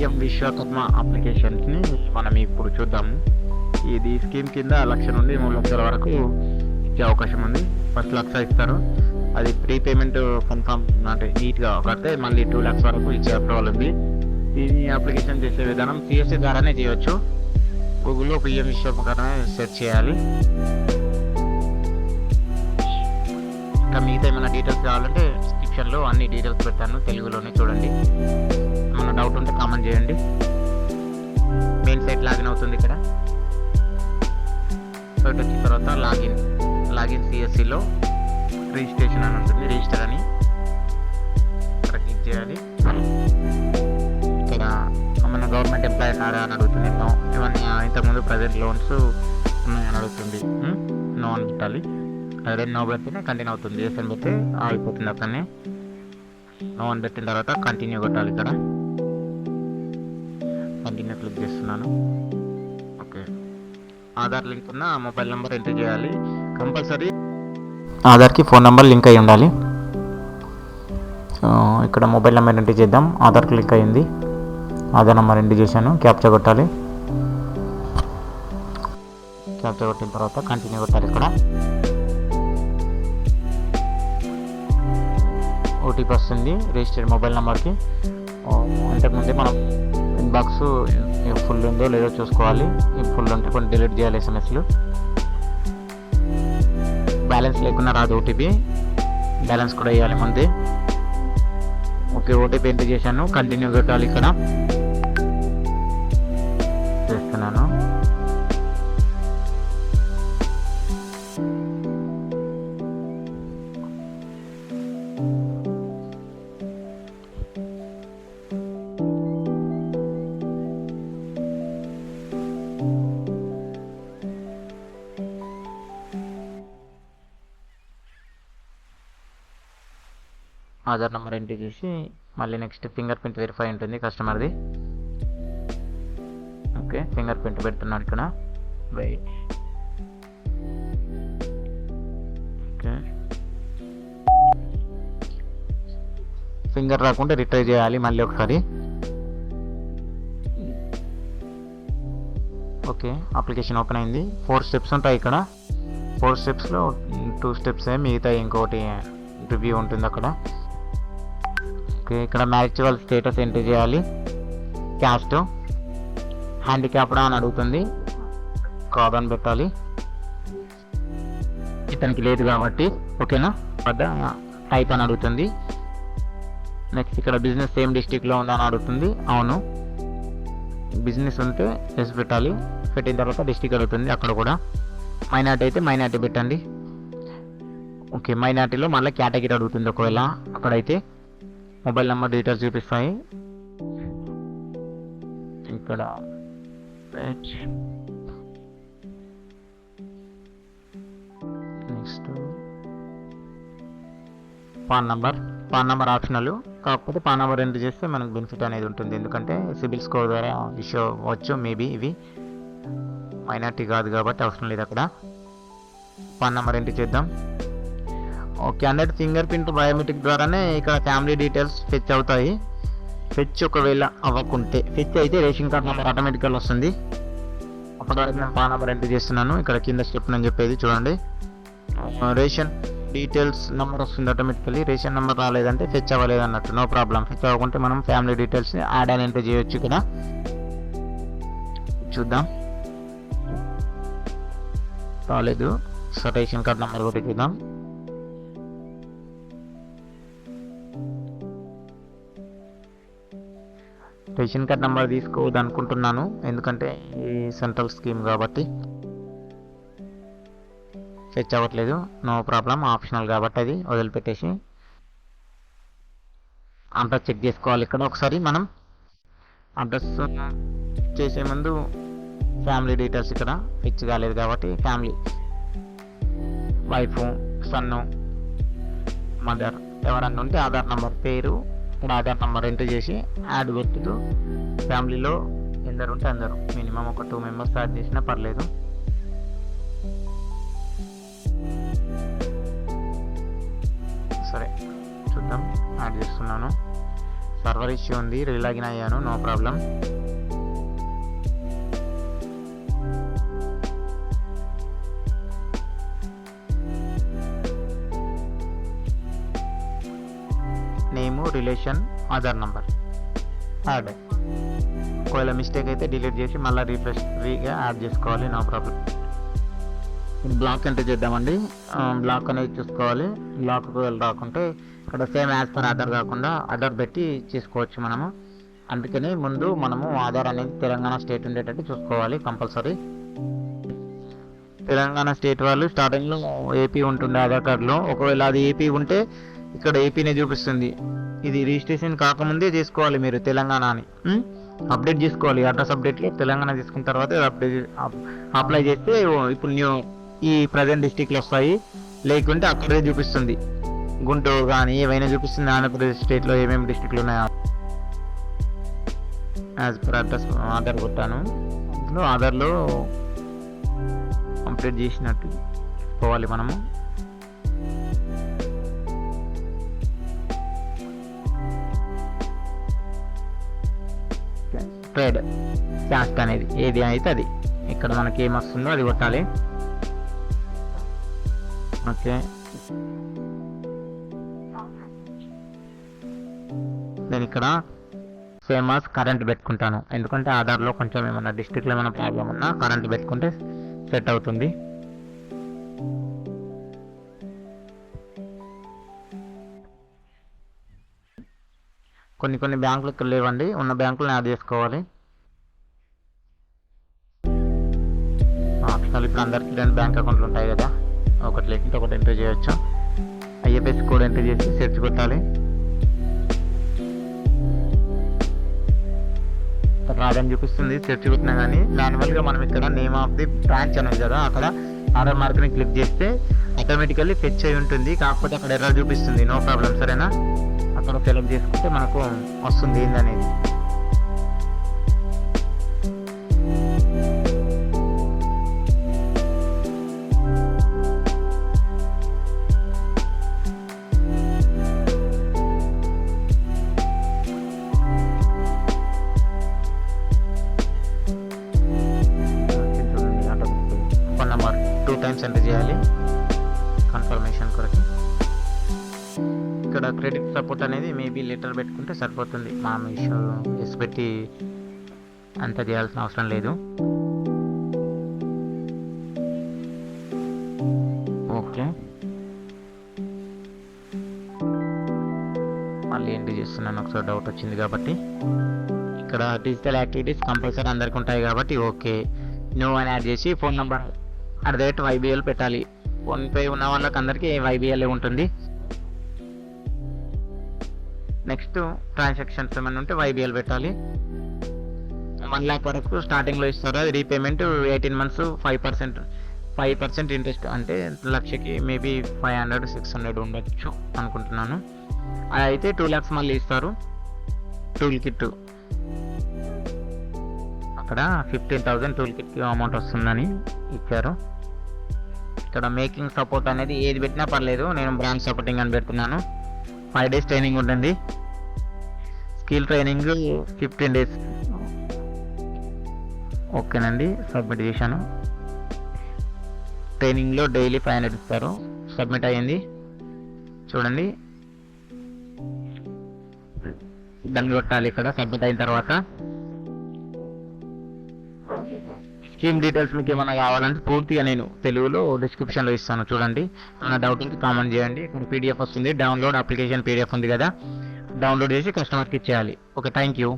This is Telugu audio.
పిఎం విశ్వకర్మ అప్లికేషన్స్ని మనం ఇప్పుడు చూద్దాము ఇది స్కీమ్ కింద లక్ష నుండి మూడు లక్షల వరకు ఇచ్చే అవకాశం ఉంది. ఫస్ట్ లక్ష ఇస్తారు. అది ప్రీ పేమెంట్ అంటే నీట్గా కడితే మళ్ళీ టూ ల్యాక్స్ వరకు ఇచ్చే అప్రూవల్ ఉంది. దీన్ని అప్లికేషన్ చేసే విధానం సిఎస్సి ద్వారానే చేయవచ్చు గూగుల్లో పిఎం విశ్వకర్మ సెర్చ్ చేయాలి. ఇంకా మిగతా ఏమైనా డీటెయిల్స్ కావాలంటే డిస్క్రిప్షన్లో అన్ని డీటెయిల్స్ పెడతాను. తెలుగులోనే చూడండి. డౌట్ ఉంటే కామెంట్ చేయండి. మెయిన్ సైట్ లాగిన్ అవుతుంది ఇక్కడ. సైట్ వచ్చిన తర్వాత లాగిన్ లాగిన్ సిఎస్సిలో రిజిస్ట్రేషన్ అని ఉంటుంది. రిజిస్టర్ అని. ఇక్కడ క్లిక్ చేయాలి. ఇక్కడ మన గవర్నమెంట్ ఎంప్లాయీ ఉన్నారా అని అడుగుతుంది. నో ఏమన్నా ఇంతకుముందు ప్రజెంట్ లోన్స్ ఉన్నాయని అడుగుతుంది. Hmm? నో అని పెట్టాలి. అదే నో పెడితేనే కంటిన్యూ అవుతుంది. ఎస్ అని పెడితే అయిపోతుంది అక్కడనే. నో అని పెట్టిన తర్వాత కంటిన్యూ కొట్టాలి ఇక్కడ. చేస్తున్నాను ఓకే. ఆధార్ లింక్ ఉన్న మొబైల్ నెంబర్ ఎంటర్ చేయాలి. కంపల్సరీ. ఆధార్కి ఫోన్ నెంబర్ లింక్ అయి ఉండాలి. సో ఇక్కడ మొబైల్ నెంబర్ ఎంటర్ చేద్దాం. ఆధార్ క్లిక్ అయింది. ఆధార్ నెంబర్ ఎంటర్ చేశాను. క్యాప్చా కొట్టాలి. క్యాప్చా కొట్టిన తర్వాత కంటిన్యూ కొట్టాలి ఇక్కడ. ఓటీపీ వస్తుంది. రిజిస్టర్డ్ మొబైల్ నెంబర్కి. అంతకుముందే మనం ఇన్బాక్స్ ఫుల్ ఉందో లేదో చూసుకోవాలి. ఫుల్ ఉంటే కొన్ని డిలీట్ చేయాలి ఎస్ఎంఎస్లు బ్యాలెన్స్ లేకుండా రాదు ఓటీపీ బ్యాలెన్స్ కూడా వేయాలి ముందే. ఓకే ఓటీపీ ఎంటర్ చేశాను. కంటిన్యూ పెట్టాలి ఇక్కడ. చేస్తున్నాను. ఆధార్ నెంబర్ ఎంటర్ చేసి మళ్ళీ నెక్స్ట్ ఫింగర్ ప్రింట్ వెరిఫై ఉంటుంది కస్టమర్ది ఓకే ఫింగర్ ప్రింట్ పెడుతున్నాను ఇక్కడ. వెయిట్ ఓకే ఫింగర్ రాకుండా రిట్రై చేయాలి మళ్ళీ ఒకసారి. ఓకే అప్లికేషన్ ఓపెన్ అయింది. ఫోర్ స్టెప్స్ ఉంటాయి ఇక్కడ. ఫోర్ స్టెప్స్లో టూ స్టెప్స్ మిగతా ఇంకోటి రివ్యూ ఉంటుంది అక్కడ. ఓకే ఇక్కడ మ్యారిచువల్ స్టేటస్ ఎంటర్ చేయాలి. క్యాస్ట్ హ్యాండిక్యాప్డా అని అడుగుతుంది. కాదని పెట్టాలి. ఇతనికి లేదు కాబట్టి ఓకేనా? వద్ద టైప్ అని అడుగుతుంది. నెక్స్ట్ ఇక్కడ బిజినెస్ సేమ్ డిస్టిక్లో ఉందని అడుగుతుంది. అవును. బిజినెస్ ఉంటే ఎస్ పెట్టాలి. పెట్టిన తర్వాత డిస్టిక్ అడుగుతుంది అక్కడ కూడా. మైనార్టీ అయితే మైనార్టీ పెట్టండి. ఓకే మైనార్టీలో మళ్ళీ కేటగిరీ అడుగుతుంది ఒకవేళ అక్కడైతే. మొబైల్ నెంబర్ డీటెయిల్స్ చూపిస్తాయి. ఇక్కడ next. PAN number. PAN number optional. కాకపోతే పాన్ నెంబర్ ఎంటర్ చేస్తే మనకు బెనిఫిట్ అనేది ఉంటుంది. ఎందుకంటే సిబిల్ స్కోర్ ద్వారా ఇష్యూ అవ్వచ్చు. మేబీ ఇవి మైనార్టీ కాదు కాబట్టి అవసరం లేదు అక్కడ. పాన్ నెంబర్ ఎంటర్ చేద్దాం. ఓకే ఫింగర్ ప్రింట్ బయోమెట్రిక్ ద్వారానే ఇక్కడ ఫ్యామిలీ డీటెయిల్స్ ఫెచ్ అవుతాయి. ఫెచ్ ఒకవేళ అవ్వకుంటే ఫెచ్ అయితే రేషన్ కార్డ్ నెంబర్ ఆటోమేటిక్గా వస్తుంది. అప్పటివరకు నేను పాన్ నెంబర్ ఎంటర్ చేస్తున్నాను. ఇక్కడ కింద స్టెప్ నేను చెప్పేది చూడండి. రేషన్ డీటెయిల్స్ నెంబర్ వస్తుంది ఆటోమేటికలీ రేషన్ నెంబర్ రాలేదంటే ఫెచ్ అవ్వలేదు అన్నట్టు. నో ప్రాబ్లం ఫెచ్ అవ్వకుంటే మనం ఫ్యామిలీ డీటెయిల్స్ యాడ్ అని ఎంటర్ చేయొచ్చు ఇక్కడ. చూద్దాం. రాలేదు. సో రేషన్ కార్డ్ నెంబర్ కూడా చూద్దాం. రేషన్ కార్డ్ నెంబర్ తీసుకోవద్దు అనుకుంటున్నాను ఎందుకంటే ఈ సెంట్రల్ స్కీమ్ కాబట్టి ఫెచ్ అవ్వట్లేదు. నో ప్రాబ్లం ఆప్షనల్ కాబట్టి అది వదిలిపెట్టేసి అడ్రస్ చెక్ చేసుకోవాలి. ఇక్కడ ఒకసారి మనం అడ్రస్ చేసే ముందు ఫ్యామిలీ డీటెయిల్స్ ఇక్కడ ఫిక్స్ కాలేదు కాబట్టి ఫ్యామిలీ వైఫ్ సన్ను మదర్ ఎవరన్నా ఉంటే ఆధార్ నెంబర్ పేరు ఇక్కడ ఆధార్ నెంబర్ ఎంటర్ చేసి యాడ్ పెట్టుతూ ఫ్యామిలీలో ఎందరు ఉంటే అందరు. మినిమం ఒక టూ మెంబర్స్ యాడ్ చేసినా పర్లేదు. సరే చూద్దాం. యాడ్ చేస్తున్నాను. సర్వర్ ఇష్యూ ఉంది రీలాగిన్ అయ్యాను no problem. Relation Aadhaar number add ఒకవేళ మిస్టేక్ అయితే డిలీట్ చేసి మళ్ళీ రీఫ్రెష్ ఫ్రీగా యాడ్ చేసుకోవాలి నో ప్రాబ్లం బ్లాక్ ఎంటర్ చేద్దామండి. బ్లాక్ అనేది చూసుకోవాలి. బ్లాక్ రాకుంటే ఇక్కడ సేమ్ యాజ్ పర్ ఆధార్ కాకుండా ఆధార్ పెట్టి చేసుకోవచ్చు మనము. అందుకని ముందు మనము ఆధార్ అనేది తెలంగాణ స్టేట్ ఉండేటట్టు చూసుకోవాలి కంపల్సరీ తెలంగాణ స్టేట్ వాళ్ళు స్టార్టింగ్లో ఏపీ ఉంటుంది ఆధార్ కార్డులో. ఒకవేళ అది ఏపీ ఉంటే ఇక్కడ ఏపీనే చూపిస్తుంది. ఇది రిజిస్ట్రేషన్ కాకముందే చేసుకోవాలి మీరు తెలంగాణ అని అప్డేట్ చేసుకోవాలి. అడ్రస్ అప్డేట్లో తెలంగాణ తీసుకున్న తర్వాత అప్డేట్ అప్లై చేస్తే ఇప్పుడు న్యూ ఈ ప్రజెంట్ డిస్టిక్లు వస్తాయి. లేకుంటే అక్కడే చూపిస్తుంది. గుంటూరు కానీ ఏవైనా చూపిస్తుంది. ఆంధ్రప్రదేశ్ స్టేట్లో ఏమేమి డిస్టిక్లు ఉన్నాయో. యాజ్ పర్ అడ్రస్ ఆధార్ కొట్టాను. ఆధార్లో కంప్లీట్ చేసినట్టు పోవాలి మనము. ట్రేడ్ క్యాస్ట్ అనేది ఏది అయితే అది. ఇక్కడ మనకి ఏం వస్తుందో అది కొట్టాలి. ఓకే. నేను ఇక్కడ ఫేమస్ కరెంట్ పెట్టుకుంటాను. ఎందుకంటే ఆధార్లో కొంచెం ఏమైనా డిస్ట్రిక్ట్లో ఏమైనా ప్రాబ్లం ఉన్నా కరెంట్ పెట్టుకుంటే సెట్ అవుతుంది. కొన్ని కొన్ని బ్యాంకులు ఇక్కడ లేవండి. ఉన్న బ్యాంకులను యాడ్ చేసుకోవాలి. ఆప్షనల్ ఇప్పుడు అందరికీ రెండు బ్యాంక్ అకౌంట్లు ఉంటాయి కదా. ఒకటి లేకుంటే ఒకటి ఎంటర్ చేయొచ్చు. ఐఎఫ్ఎస్ కోడ్ ఎంటర్ చేసి సెర్చ్ కొట్టాలి. రాదని చూపిస్తుంది. సెర్చ్ కొట్టినా కానీ మాన్యువల్గా మనం ఇక్కడ నేమ్ ఆఫ్ ది బ్రాంచ్ అనేది కదా అక్కడ ఆర్డర్ మార్క్ని క్లిక్ చేస్తే ఆటోమేటికల్లీ ఫెచ్ అయి ఉంటుంది. కాకపోతే అక్కడ ఎర్రర్ చూపిస్తుంది. No problem. సరేనా? అక్కడ సెలెక్ట్ చేసుకుంటే మనకు వస్తుంది ఏందనేది. క్రెడిట్ సపోర్ట్ అనేది మేబీ లెటర్ పెట్టుకుంటే సరిపోతుంది. మా మీషో ఎస్ పెట్టి అంత చేయాల్సిన అవసరం లేదు. ఓకే. మళ్ళీ ఏంటి చేస్తున్నాను? ఒకసారి డౌట్ వచ్చింది కాబట్టి. ఇక్కడ డిజిటల్ యాక్టివిటీస్ కంపల్సరీ అందరికి ఉంటాయి కాబట్టి ఓకే. నో అని యాడ్ చేసి phone number at the rate YBL పెట్టాలి. ఫోన్పే ఉన్న వాళ్ళకి అందరికీ వైబిఎల్ ఉంటుంది? నెక్స్ట్ ట్రాన్సాక్షన్స్ ఏమైనా ఉంటే వైబిఎల్ పెట్టాలి. వన్ ల్యాక్ వరకు స్టార్టింగ్లో ఇస్తారు? అది repayment eighteen months five percent five percent interest అంటే లక్షకి maybe five hundred six hundred ఉండొచ్చు అనుకుంటున్నాను. అది అయితే టూ ల్యాక్స్ మళ్ళీ ఇస్తారు. టూల్ కిట్ అక్కడ fifteen thousand tool kit amount వస్తుందని ఇచ్చారు. ఇక్కడ మేకింగ్ సపోర్ట్ అనేది ఏది పెట్టినా పర్లేదు. నేను బ్రాండ్ సపోర్టింగ్ అని పెడుతున్నాను. ఫైవ్ డేస్ ట్రైనింగ్ ఉంటుంది స్కిల్ ట్రైనింగ్ ఫిఫ్టీన్ డేస్. ఓకేనండి సబ్మిట్ చేశాను. ట్రైనింగ్లో డైలీ ఫైవ్ హండ్రెడ్ ఇస్తారు. సబ్మిట్ అయ్యింది. చూడండి. దాన్ని కొట్టాలి ఇక్కడ సబ్మిట్ అయిన తర్వాత. స్కీమ్ డీటెయిల్స్ మీకు ఏమైనా కావాలంటే పూర్తిగా నేను తెలుగులో డిస్క్రిప్షన్లో ఇస్తాను. చూడండి. ఏమైనా డౌట్ ఉంటే కామెంట్ చేయండి. ఇక్కడ పీడిఎఫ్ వస్తుంది డౌన్లోడ్ అప్లికేషన్ పీడిఎఫ్ ఉంది కదా. డౌన్లోడ్ చేసి కస్టమర్కి ఇచ్చేయాలి. Okay thank you